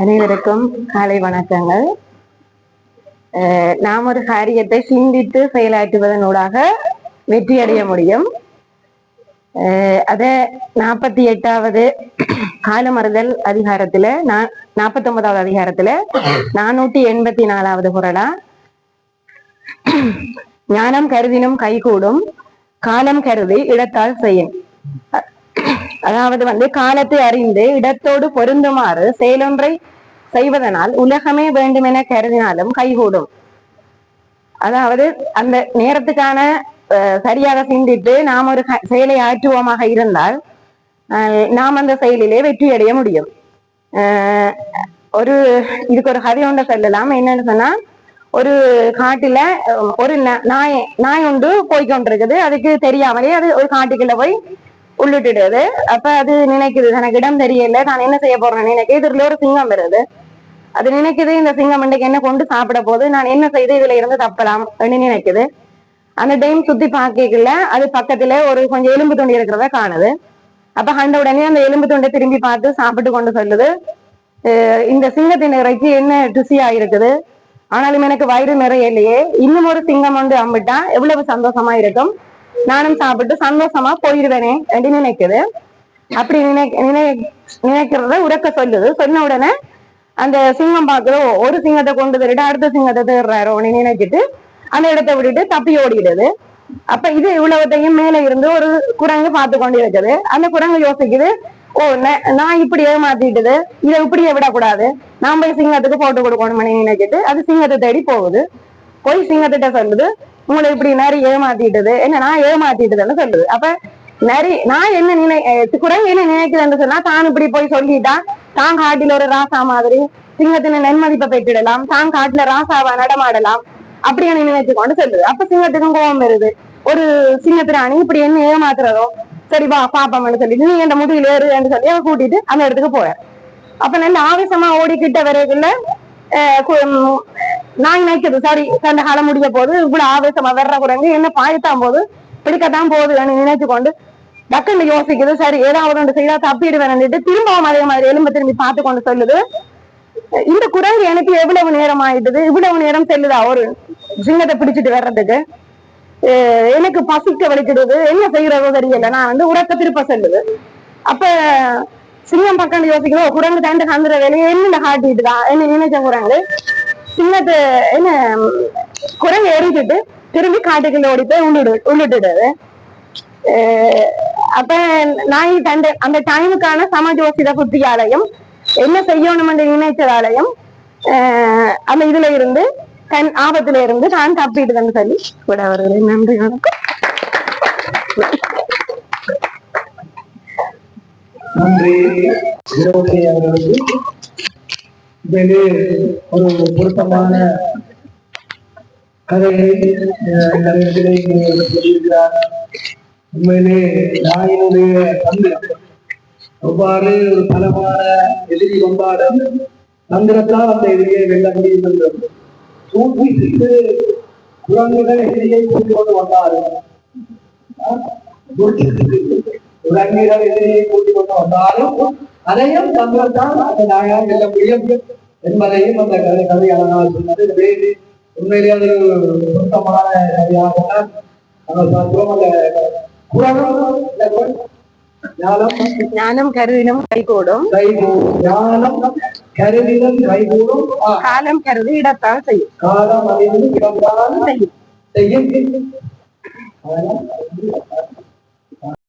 அனைவருக்கும் காலை வணக்கங்கள். நாம் ஒரு காரியத்தை சிந்தித்து செயலாற்றுவதனூடாக வெற்றி அடைய முடியும். அஹ் அத நாற்பத்தி எட்டாவது காலமறுதல் அதிகாரத்துல நா- நாற்பத்தி ஒன்பதாவது அதிகாரத்துல நானூத்தி எண்பத்தி நாலாவது குரலா ஞானம் கருதினும் கைகூடும் காலம் கருதி இடத்தால் செய்யும் அதாவது வந்து காலத்தை அறிந்து இடத்தோடு பொருந்துமாறு செயலொன்றை செய்வதனால் உலகமே வேண்டுமென கருதினாலும் கைகூடும். அதாவது அந்த நேரத்துக்கான சரியாக சிந்தித்து நாம் ஒரு செயலை ஆற்றுவோமாக இருந்தால் நாம் அந்த செயலிலே வெற்றி அடைய முடியும். ஒரு இதுக்கு ஒரு கதை ஒன்றை சொல்லலாம். என்னன்னு சொன்னா ஒரு காட்டுல ஒரு ந- நாய் நாய் ஒன்று போய்கொண்டிருக்குது அதுக்கு தெரியாமலே அது ஒரு காட்டுக்குள்ள போய் உள்ளிட்டுடுது. அப்ப அது நினைக்குது எனக்கு இடம் தெரியல நான் என்ன செய்ய போறேன்னு? நினைக்க இதுல ஒரு சிங்கம் வருது. அது நினைக்குது இந்த சிங்கம் இன்றைக்கு என்ன கொண்டு சாப்பிட போது நான் என்ன செய்து இதுல இருந்து தப்பலாம் அப்படின்னு நினைக்குது. அந்த டைம் சுத்தி பாக்கல அது பக்கத்துல ஒரு கொஞ்சம் எலும்பு துண்டி இருக்கிறத காணுது. அப்ப கண்ட உடனே அந்த எலும்பு துண்டை திரும்பி பார்த்து சாப்பிட்டு கொண்டு சொல்லுது இந்த சிங்கத்தின் இறைச்சி என்ன ருசியா இருக்குது? ஆனாலும் எனக்கு வயிறு நிறைய இல்லையே இன்னும் ஒரு சிங்கம் ஒன்று அம்பிட்டா எவ்வளவு சந்தோஷமா இருக்கும்? நானும் சாப்பிட்டு சந்தோஷமா போயிடுவேனே என்று நினைக்குது. அப்படி நினை நினை நினைக்கிறத உறக்க சொல்லுது. சொன்ன உடனே அந்த சிங்கம் பாக்குறோம் ஒரு சிங்கத்தை கொண்டு திருட்டு அடுத்த சிங்கத்தை தேடுறாரோன்னு நினைச்சிட்டு அந்த இடத்தை விட்டுட்டு தப்பி ஓடிடுது. அப்ப இது இவ்வளவுத்தையும் மேல இருந்து ஒரு குரங்கு பார்த்து கொண்டு இருக்குது அந்த குரங்கு யோசிக்குது ஓ நான் இப்படி ஏமாத்திட்டுது இதை இப்படியே விடக்கூடாது. நான் போய் சிங்கத்துக்கு போட்டு கொடுக்கணும்னு நினைச்சிட்டு அது சிங்கத்தை தேடி போகுது. போய் சிங்கத்திட்ட சொல்லுது உங்களை இப்படி நரி ஏமாத்திட்டது. என்ன நான் ஏமாத்திட்டதுன்னு சொல்லுது அப்ப நரி நான் என்ன நினை குரங்கு என்ன நினைக்குதுன்னு சொன்னா தான் இப்படி போய் சொல்லிட்டா தான் காட்டில ஒரு ராசா மாதிரி சிங்கத்தின் நன்மதிப்பை பெற்றிடலாம் தான் காட்டுல ராசாவா நடமாடலாம் அப்படின்னு நினைச்சு கொண்டு சொல்லுது அப்ப சிங்கத்துக்கும் கோபம் வருது. ஒரு சிங்கத்திராணி இப்படி என்ன ஏமாத்துறதோ சரி வா பாப்போம்னு சொல்லிட்டு நீ என் முதுகில் ஏறுன்னு சொல்லி அவன் கூட்டிட்டு அந்த இடத்துக்கு போற. அப்ப நல்ல ஆவேசமா ஓடிக்கிட்ட வரைக்குள்ள அஹ் நான் நினைக்கிறது சாரி சண்டை காலம் முடிய போது இவ்வளவு ஆவேசமா வர்ற குரங்கு என்ன பாயத்தான் போது பிடிக்கத்தான் போகுதுன்னு நினைச்சு கொண்டு டக்குன்னு யோசிக்குது. சரி ஏதாவது ஒன்று செய்தா தப்பிடுவேன்னுட்டு திரும்பவும் அதே மாதிரி எலும்பு திரும்பி பார்த்து கொண்டு சொல்லுது. இந்த குரங்கு எனக்கு எவ்வளவு நேரம் ஆயிட்டுது? இவ்வளவு நேரம் செல்லுதா? ஒரு சிங்கத்தை பிடிச்சிட்டு வர்றதுக்கு. எனக்கு பசிக்க வலிக்கிடுது என்ன செய்யறதோ தெரியல. நான் வந்து உரத்த திருப்ப செல்லுது. அப்ப சிங்கம் பக்கம் யோசிக்கிறோம் குரங்கு தாண்டு கந்துற வேலையை என்ன காட்டிட்டுதா? என்ன நினைச்ச குரங்கு. சிங்கத்தை என்ன குறை ஏறிக்கிட்டு திரும்பி காட்டுக்குள்ள ஓடி போய் உள்ளிடு உள்ளிட்டுடுது அப்ப நாய் தண்டு அந்த டைமுக்கான சமஜோசித புத்தியாலையும் என்ன செய்யணும் என்று நினைச்சதாலையும் அஹ் அந்த இதுல இருந்து தன் ஆபத்துல இருந்து நான் தப்பிடுதுன்னு சொல்லி கூட வருகிறேன் நன்றி வணக்கம். நன்றி. இரவுகை ஒரு பொருத்தமான கதையை அஹ், இந்த இடத்திலே சொல்லியிருக்கிறார் உண்மையிலே நாயினுடைய பங்கு எவ்வாறு ஒரு பலமான எதிரி வந்தாலும் தந்திரத்தால் அந்த எதிரியை வெல்ல முடியும் என்றும் சூழ்ச்சித்து குரங்குகள் எதிரியை கொண்டு கொண்டு வந்தாலும் குரங்குகள் எதிரியை கொண்டு கொண்டு வந்தாலும் அதையும் தந்திரத்தால் அந்த நாயால் வெல்ல முடியும். என்பதையும் அந்த கதை கதை அழகாக சொன்னது எனவே உண்மையிலே அது பொருத்தமான கதையாக நாங்கள் பார்க்கிறோம். அந்த குரலும் ஞானம் கருதினும் கைகூடும். ஞானம் கைகூடும். ஆ, காலம் கருதி இடத்தால் செய்யும். காலம் அறிந்து இடம்தான் செய்யும். செய்யும். அதனால்